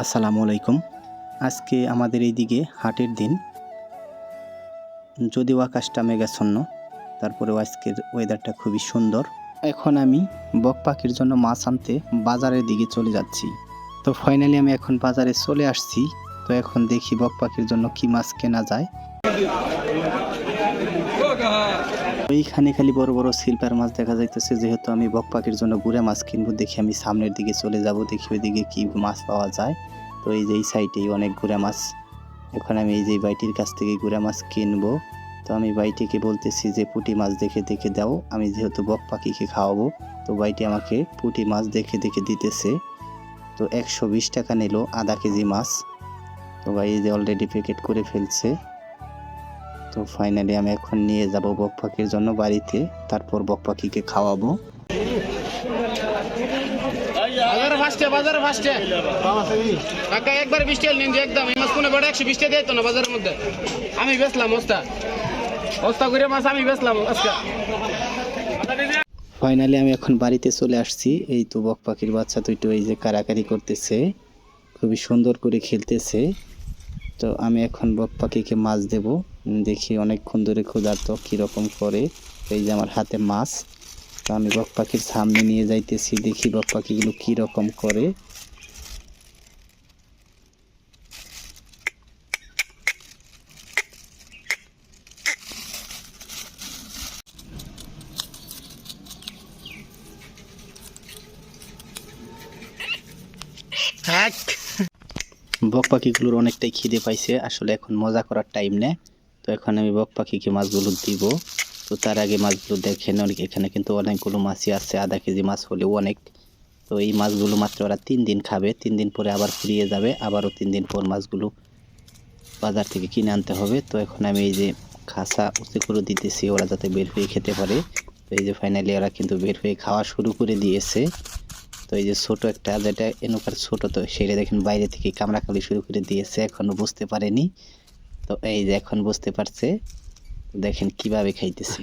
আসসালামু আলাইকুম। আজকে আমাদের এইদিকে হাটের দিন। যদিও আকাশটা মেঘাচ্ছন্ন, তারপরেও আজকের ওয়েদারটা খুবই সুন্দর। এখন আমি বক পাখির জন্য মাছ আনতে বাজারের দিকে চলে যাচ্ছি। তো ফাইনালি আমি এখন বাজারে চলে আসছি। তো এখন দেখি বক পাখির জন্য কি মাছ কেনা যায়। এইখানে খালি বড় বড় সিলভার মাছ দেখা যাইতেছে, যেহেতু আমি বক পাখির জন্য গুড়া মাছ কিনবো, দেখি আমি সামনের দিকে চলে যাব, দেখি ওইদিকে কি মাছ পাওয়া যায়। তো এই যে এই সাইডেই অনেক গুড়া মাছ। এখন আমি এই যে বাইটির কাছ থেকে গুড়া মাছ কিনবো। তো আমি বাইটিকে বলতেছি যে, পুঁটি মাছ দেখে দেখে দাও, আমি যেহেতু বক পাখিকে খাওয়াবো, তো বাইটি আমাকে পুঁটি মাছ দেখে দেখে দিতেছে। তো একশো বিশ টাকা নিল আধা কেজি মাছ। তো ভাই এই যে অলরেডি প্যাকেট করে ফেলছে। তো ফাইনালি আমি এখন নিয়ে যাব বক পাখির জন্য বাড়িতে। তারপর বক পাখিকে খাওয়াবো। বাজারে ফার্স্টে বাজারে ফার্স্টে কাকা একবার বিশ নিন যে একদম এই মাছ কোনো বেড়া একশো না বাজারের মধ্যে। আমি বেচলাম করে মাছ আমি বেচলাম আজকে। ফাইনালি আমি এখন বাড়িতে চলে আসছি। এই তো বক পাখির বাচ্চা দুটো এই যে কারাকারি করতেছে। খুবই সুন্দর করে খেলতেছে। তো আমি এখন বক পাখিকে মাছ দেব। দেখি অনেকক্ষণ ধরে ক্ষুধার্ত কীরকম করে। এই যে আমার হাতে মাছ। তো আমি বক পাখির সামনে নিয়ে যাইতেছি দেখি বক পাখিগুলো কীরকম করে। বক পাখিগুলোর অনেকটাই খিদে পাইছে আসলে এখন মজা করার টাইম নেই তো এখন আমি বক পাখিকে মাছগুলো দিব। তো তার আগে মাছগুলো দেখেন, অনেক এখানে কিন্তু অনেকগুলো মাছই আছে, আধা কেজি মাছ হলেও অনেক। তো এই মাছগুলো মাত্র ওরা তিন দিন খাবে, তিন দিন পরে আবার ফিরিয়ে যাবে, আবারও তিন দিন পর মাছগুলো বাজার থেকে কিনে আনতে হবে। তো এখন আমি এই যে খাসা উঁচু করে দিতেছি, ওরা যাতে বের হয়ে খেতে পারে। তো এই যে ফাইনালি ওরা কিন্তু বের হয়ে খাওয়া শুরু করে দিয়েছে। তো এই যে ছোট একটা, যেটা এনুকার ছোট তো, সেটা দেখেন বাইরে থেকে কামড়াকামড়ি শুরু করে দিয়েছে এখনও বুঝতে পারেনি। তো এই যে এখন বুঝতে পারছে দেখেন কীভাবে খাইতেছে।